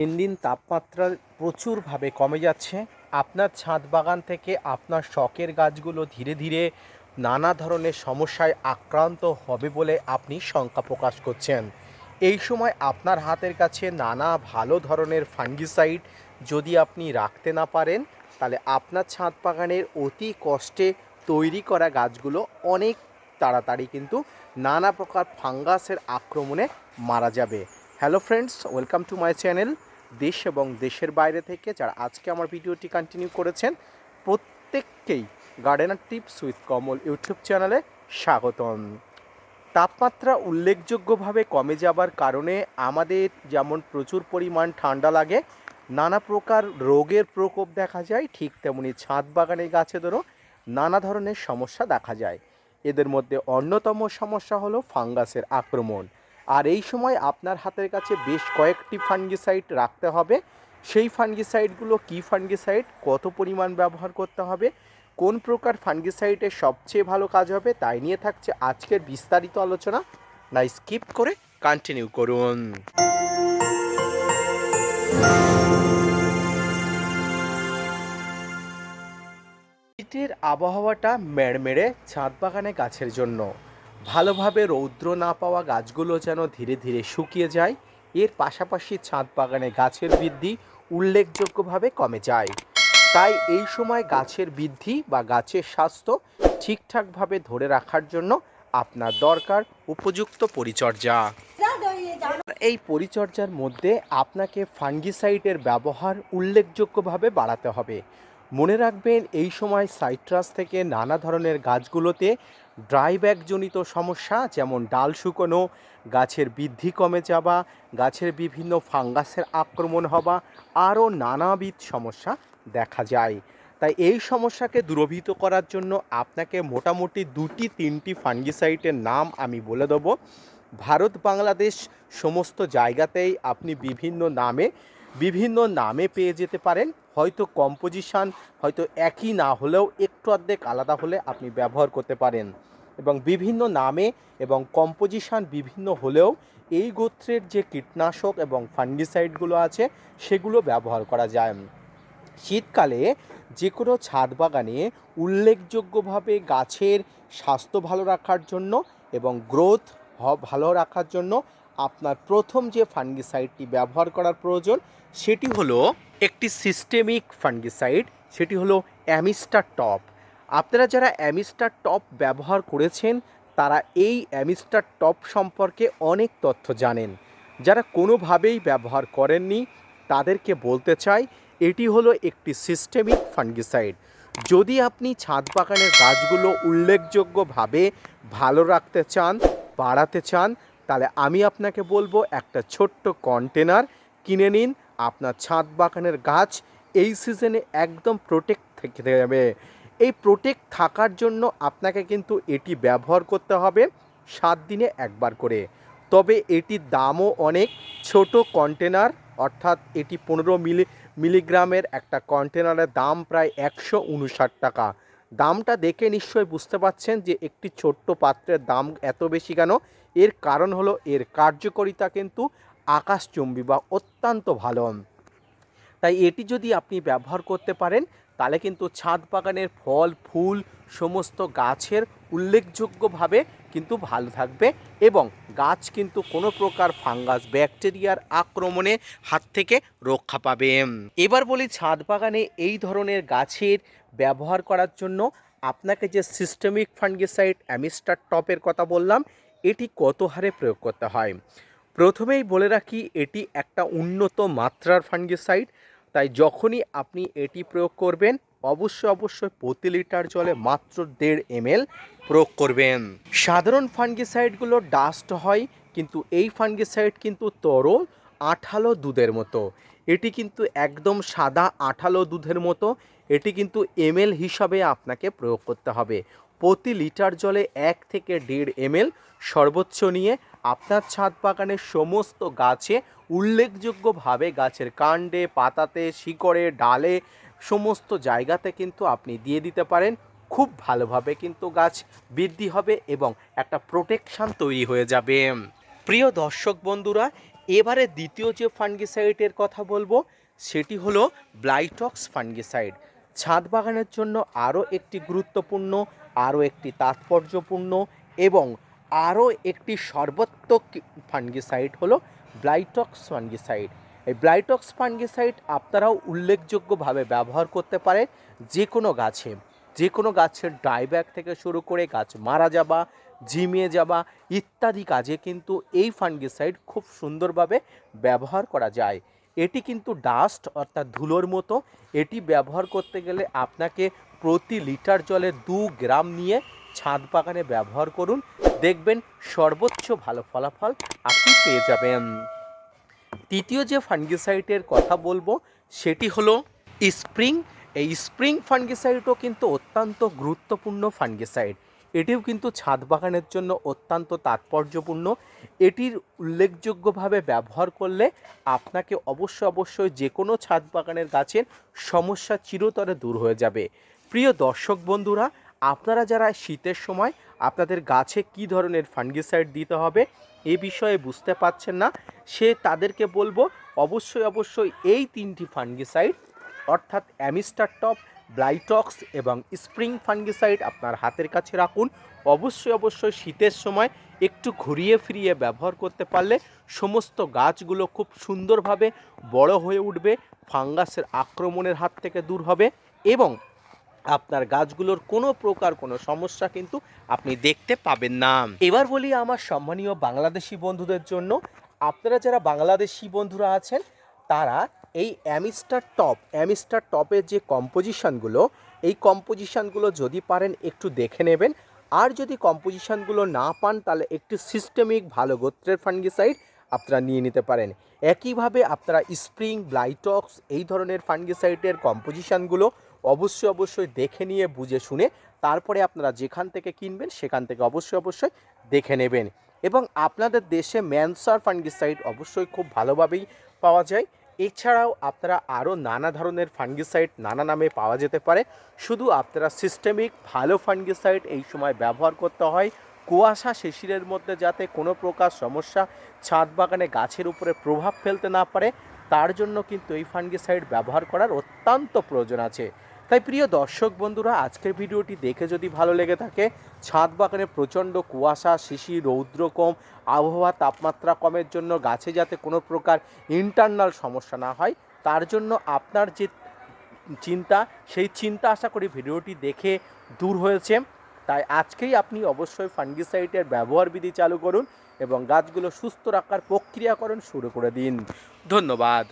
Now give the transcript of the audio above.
দিন দিন তাপমাত্রা প্রচুরভাবে কমে যাচ্ছে। আপনার ছাদ বাগান থেকে আপনার শখের গাছগুলো ধীরে ধীরে নানা ধরনের সমস্যায় আক্রান্ত হবে বলে আপনি শঙ্কা প্রকাশ করছেন। এই সময় আপনার হাতের কাছে নানা ভালো ধরনের ফাঙ্গিসাইড যদি আপনি রাখতে না পারেন, তাহলে আপনার ছাদ বাগানের অতি কষ্টে তৈরি করা গাছগুলো অনেক তাড়াতাড়ি কিন্তু নানা প্রকার ফাঙ্গাসের আক্রমণে মারা যাবে। Hello friends, welcome to my channel. দেশ এবং দেশের বাইরে থেকে যারা আজকে আমার ভিডিওটি কন্টিনিউ করেছেন, প্রত্যেককেই gardener tips with Kamal YouTube চ্যানেলে স্বাগতম। তাপমাত্রা উল্লেখযোগ্যভাবে কমে যাবার কারণে আমাদের যেমন প্রচুর পরিমাণ ঠান্ডা লাগে, নানা প্রকার রোগের প্রকোপ দেখা যায়, ঠিক তেমনি ছাদ বাগানের গাছেদেরও নানা ধরনের সমস্যা দেখা যায়। এদের মধ্যে অন্যতম সমস্যা হলো ফাঙ্গাসের আক্রমণ। আর এই সময় আপনার হাতের কাছে বেশ কয়েকটি ফাঙ্গিসাইড রাখতে হবে। সেই ফাঙ্গিসাইডগুলো কী ফাঙ্গিসাইড কত পরিমাণ ব্যবহার করতে হবে, কোন প্রকার ফাঙ্গিসাইডের সবচেয়ে ভালো কাজ হবে তাই নিয়ে থাকছে আজকের বিস্তারিত আলোচনা। না স্কিপ করে কন্টিনিউ করুন। শীতের আবহাওয়াটা মেড়মেড়ে ছাদ বাগানে গাছের জন্য। ভালোভাবে রৌদ্র না পাওয়া গাছগুলো যেন ধীরে ধীরে শুকিয়ে যায়, এর পাশাপাশি ছাদ বাগানে গাছের বৃদ্ধি উল্লেখযোগ্যভাবে কমে যায়। তাই এই সময় গাছের বৃদ্ধি বা গাছের স্বাস্থ্য ঠিকঠাকভাবে ধরে রাখার জন্য আপনার দরকার উপযুক্ত পরিচর্যা। এই পরিচর্যার মধ্যে আপনাকে ফাঙ্গিসাইডের ব্যবহার উল্লেখযোগ্যভাবে বাড়াতে হবে। মনে রাখবেন, এই সময় সাইট্রাস থেকে নানা ধরনের গাছগুলোতে ড্রাইব্যাকজনিত সমস্যা, যেমন ডাল শুকনো, গাছের বৃদ্ধি কমে যাওয়া, গাছের বিভিন্ন ফাঙ্গাসের আক্রমণ হওয়া, আরও নানাবিধ সমস্যা দেখা যায়। তাই এই সমস্যাকে দূরভীত করার জন্য আপনাকে মোটামুটি দুটি, তিনটি ফাঙ্গিসাইটের নাম আমি বলে দেবো। ভারত, বাংলাদেশ সমস্ত জায়গাতেই আপনি বিভিন্ন নামে বিভিন্ন নামে পেয়ে যেতে পারেন। হয়তো কম্পোজিশান হয়তো একই না হলেও একটু অর্ধেক আলাদা হলে আপনি ব্যবহার করতে পারেন। এবং বিভিন্ন নামে এবং কম্পোজিশান বিভিন্ন হলেও এই গোত্রের যে কীটনাশক এবং ফাঙ্গিসাইডগুলো আছে, সেগুলো ব্যবহার করা যায়। শীতকালে যে কোনো ছাদ বাগানে উল্লেখযোগ্যভাবে গাছের স্বাস্থ্য ভালো রাখার জন্য এবং গ্রোথ ভালো রাখার জন্য আপনার প্রথম যে ফাঙ্গিসাইডটি ব্যবহার করার প্রয়োজন সেটি হলো একটি সিস্টেমিক ফাঙ্গিসাইড সেটি হলো অ্যামিস্টার টপ। আপনারা যারা অ্যামিস্টার টপ ব্যবহার করেছেন, তারা এই অ্যামিস্টার টপ সম্পর্কে অনেক তথ্য জানেন। যারা কোনোভাবেই ব্যবহার করেননি, তাদেরকে বলতে চাই, এটি হলো একটি সিস্টেমিক ফাঙ্গিসাইড যদি আপনি ছাদ বাগানের গাছগুলো উল্লেখযোগ্যভাবে ভালো রাখতে চান, বাড়াতে চান, তাহলে আমি আপনাকে বলব একটা ছোট্ট কন্টেনার কিনে নিন আপনার ছাদ বাগানের গাছ এই সিজনে একদম প্রোটেক্ট থেকে যাবে। এই প্রোটেক্ট থাকার জন্য আপনাকে কিন্তু এটি ব্যবহার করতে হবে সাত দিনে একবার করে। তবে এটির দামও অনেক। ছোট কন্টেনার অর্থাৎ এটি পনেরো মিলি, মিলিগ্রামের একটা কন্টেনারের দাম প্রায় একশো উনষাট টাকা। দামটা দেখে নিশ্চয়ই বুঝতে পাচ্ছেন যে একটি ছোট্ট পাত্রের দাম এত বেশি কেন? এর কারণ হলো এর কার্যকারিতা কিন্তু আকাশচুম্বী বা অত্যন্ত ভালো। তাই এটি যদি আপনি ব্যবহার করতে পারেন, তাহলে কিন্তু ছাদ বাগানের ফল, ফুল, সমস্ত গাছের উল্লেখযোগ্যভাবে কিন্তু ভালো থাকবে এবং গাছ কিন্তু কোনো প্রকার ফাঙ্গাস, ব্যাকটেরিয়ার আক্রমণে হাত থেকে রক্ষা পাবে। এবার বলি ছাদ বাগানে এই ধরনের গাছের ব্যবহার করার জন্য আপনাকে যে সিস্টেমিক ফাঙ্গিসাইড অ্যামিস্টার টপের কথা বললাম, এটি কত হারে প্রয়োগ করতে হয়? প্রথমেই বলে রাখি, এটি একটা উন্নত মাত্রার ফাঙ্গিসাইড। তাই যখনই আপনি এটি প্রয়োগ করবেন, অবশ্যই অবশ্যই প্রতি লিটার জলে মাত্র দেড় এমএল প্রয়োগ করবেন। সাধারণ ফাঙ্গিসাইডগুলো ডাস্ট হয়, কিন্তু এই ফাঙ্গিসাইড কিন্তু তরল, আঠালো দুধের মতো। এটি কিন্তু একদম সাদা, আঠালো দুধের মতো। এটি কিন্তু এমএল হিসাবে আপনাকে প্রয়োগ করতে হবে। প্রতি লিটার জলে এক থেকে দেড় এমএল সর্বোচ্চ নিয়ে আপনার ছাদ বাগানের সমস্ত গাছে উল্লেখযোগ্যভাবে গাছের কাণ্ডে, পাতাতে, শিকড়ে, ডালে সমস্ত জায়গাতে কিন্তু আপনি দিয়ে দিতে পারেন। খুব ভালোভাবে কিন্তু গাছ বৃদ্ধি হবে এবং একটা প্রোটেকশান তৈরি হয়ে যাবে। প্রিয় দর্শক বন্ধুরা, এবারে দ্বিতীয় যে ফাঙ্গিসাইডের কথা বলব, সেটি হলো ব্লাইটক্স ফাঙ্গিসাইড। ছাদ বাগানের জন্য আরও একটি গুরুত্বপূর্ণ, আরও একটি তাৎপর্যপূর্ণ এবং আরও একটি সর্বাত্মক ফাঙ্গিসাইড হলো ব্লাইটক্স ফাঙ্গিসাইড। এই ব্লাইটক্স ফাঙ্গিসাইড আপনারাও উল্লেখযোগ্যভাবে ব্যবহার করতে পারে যে কোনো গাছে। যে কোনো গাছের ডাইব্যাক থেকে শুরু করে গাছ মারা যাবা, ঝিমিয়ে যাবা ইত্যাদি কাজে কিন্তু এই ফাঙ্গিসাইড খুব সুন্দরভাবে ব্যবহার করা যায়। এটি কিন্তু ডাস্ট অর্থাৎ ধুলোর মতো। এটি ব্যবহার করতে গেলে আপনাকে প্রতি লিটার জলে দু গ্রাম নিয়ে ছাদ বাগানে ব্যবহার করুন। দেখবেন সর্বোচ্চ ভালো ফলাফল আপনি পেয়ে যাবেন। তৃতীয় যে ফাঙ্গিসাইডের কথা বলব, সেটি হলো স্প্রিং। এই স্প্রিং ফাঙ্গিসাইডও কিন্তু অত্যন্ত গুরুত্বপূর্ণ ফাঙ্গিসাইড। এটিও কিন্তু ছাদ বাগানের জন্য অত্যন্ত তাৎপর্যপূর্ণ। এটির উল্লেখযোগ্যভাবে ব্যবহার করলে আপনাকে অবশ্যই অবশ্যই যে কোনো ছাদ বাগানের গাছের সমস্যা চিরতরে দূর হয়ে যাবে। প্রিয় দর্শক বন্ধুরা আপনারা যারা শীতের সময়, আপনাদের গাছে কি ধরনের ফাঙ্গিসাইড দিতে হবে, এ বিষয়ে বুঝতে পারছেন না, সে তাদেরকে বলব, অবশ্যই অবশ্যই এই তিনটি ফাঙ্গিসাইড, অর্থাৎ অ্যামিস্টার টপ, ব্লাইটক্স এবং স্প্রিং ফাঙ্গিসাইড আপনার হাতের কাছে রাখুন। অবশ্যই অবশ্যই শীতের সময় একটু ঘুরিয়ে ফিরিয়ে ব্যবহার করতে পারলে সমস্ত গাছগুলো খুব সুন্দরভাবে বড় হয়ে উঠবে, ফাঙ্গাসের আক্রমণের হাত থেকে দূর হবে এবং আপনার গাছগুলোর কোনো প্রকার কোনো সমস্যা কিন্তু আপনি দেখতে পাবেন না। এবার বলি আমার সম্মানীয় বাংলাদেশি বন্ধুদের জন্য। আপনারা যারা বাংলাদেশি বন্ধুরা আছেন, তারা এই অ্যামিস্টার টপ, অ্যামিস্টার টপের যে কম্পোজিশনগুলো, এই কম্পোজিশনগুলো যদি পারেন একটু দেখে নেবেন। আর যদি কম্পোজিশনগুলো না পান, তাহলে একটু সিস্টেমিক ভালো গোত্রের ফাঙ্গিসাইড আপনারা নিয়ে নিতে পারেন। একইভাবে আপনারা স্প্রিং, ব্লাইটক্স, এই ধরনের ফাঙ্গিসাইডের কম্পোজিশনগুলো অবশ্যই অবশ্যই দেখে নিয়ে বুঝে শুনে তারপরে আপনারা যেখান থেকে কিনবেন সেখান থেকে অবশ্যই অবশ্যই দেখে নেবেন। এবং আপনাদের দেশে ম্যানসার ফাঙ্গিসাইড অবশ্যই খুব ভালোভাবেই পাওয়া যায়। এছাড়াও আপনারা আরও নানা ধরনের ফাঙ্গিসাইড নানা নামে পাওয়া যেতে পারে। শুধু আপনারা সিস্টেমিক ভালো ফাঙ্গিসাইড এই সময় ব্যবহার করতে হয়। কুয়াশা শিশিরের মধ্যে যাতে কোনো প্রকার সমস্যা ছাদ বাগানে গাছের উপরে প্রভাব ফেলতে না পারে, তার জন্য কিন্তু এই ফাঙ্গিসাইড ব্যবহার করার অত্যন্ত প্রয়োজন আছে। তাই প্রিয় দর্শক বন্ধুরা, আজকের ভিডিওটি দেখে যদি ভালো লেগে থাকে ছাদ বাগানে প্রচণ্ড কুয়াশা, শিশি, রৌদ্র কম, আবহাওয়া তাপমাত্রা কমের জন্য গাছে যাতে কোনো প্রকার ইন্টারনাল সমস্যা না হয়, তার জন্য আপনার যে চিন্তা, সেই চিন্তা আশা করি ভিডিওটি দেখে দূর হয়েছে। তাই আজকেই আপনি অবশ্যই ফাঙ্গিসাইডের ব্যবহার বিধি চালু করুন এবং গাছগুলো সুস্থ রাখার প্রক্রিয়াকরণ শুরু করে দিন। ধন্যবাদ।